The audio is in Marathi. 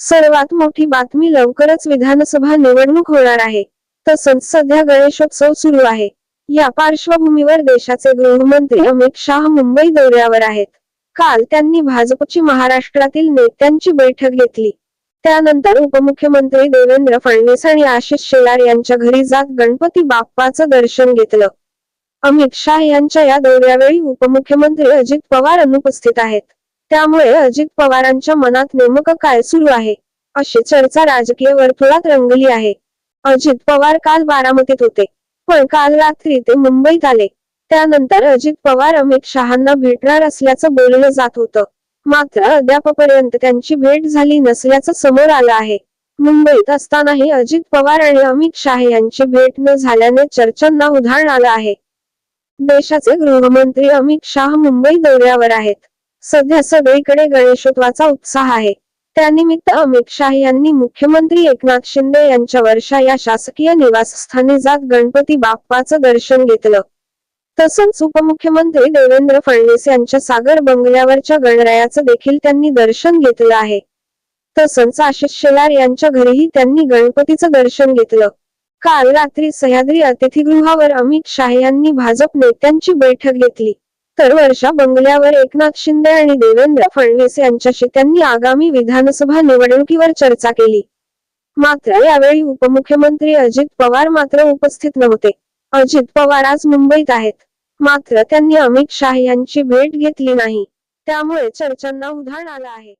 सर्वात मोठी बातमी लवकरच विधानसभा निवडणूक होणार आहे. तसंच सध्या गणेशोत्सव सुरू आहे. या पार्श्वभूमीवर देशाचे गृहमंत्री अमित शाह मुंबई दौऱ्यावर आहेत. काल त्यांनी भाजपची महाराष्ट्रातील नेत्यांची बैठक घेतली. त्यानंतर उपमुख्यमंत्री देवेंद्र फडणवीस आणि आशिष शेलार यांच्या घरी जात गणपती बाप्पाचं दर्शन घेतलं. अमित शाह यांच्या या दौऱ्यावेळी उपमुख्यमंत्री अजित पवार अनुपस्थित आहेत. त्यामुळे अजित पवारांच्या मनात नेमकं काय सुरू आहे? अशी चर्चा राजकीय वर्तुळात रंगली आहे. अजित पवार काल बारामतीत होते. पण काल रात्री ते मुंबईत आले. त्यानंतर अजित पवार अमित शहांना भेटणार असल्याचं बोललं जात होतं. मात्र अद्यापपर्यंत त्यांची भेट झाली नसल्याचं समोर आलं आहे. मुंबईत असतानाही अजित पवार आणि अमित शाह यांची भेट न झाल्याने चर्चांना उधाण आलं आहे. देशाचे गृहमंत्री अमित शाह मुंबई दौऱ्यावर आहेत. सध्या सगळीकडे गणेशोत्वाचा उत्साह आहे. त्यानिमित्त अमित शाह यांनी मुख्यमंत्री एकनाथ शिंदे यांच्या वर्षा या शासकीय निवासस्थानी जात गणपती बाप्पाचं दर्शन घेतलं. तसंच उपमुख्यमंत्री देवेंद्र फडणवीस यांच्या सागर बंगल्यावरच्या गणरायाचं देखील त्यांनी दर्शन घेतलं आहे. तसंच आशिष शेलार यांच्या घरीही त्यांनी गणपतीचं दर्शन घेतलं. काल रात्री सह्याद्री अतिथीगृहावर अमित शाह यांनी भाजप नेत्यांची बैठक घेतली. तर वर्षा बंगल्यावर एकनाथ शिंदे आणि देवेंद्र फडणवीस यांच्याशी त्यांनी आगामी विधानसभा निवडणुकीवर चर्चा केली. मात्र यावेळी उपमुख्यमंत्री अजित पवार मात्र उपस्थित नव्हते. अजित पवार आज मुंबईत आहेत. मात्र त्यांनी अमित शाह यांची भेट घेतली नाही. त्यामुळे चर्चांना उधाण आलं आहे.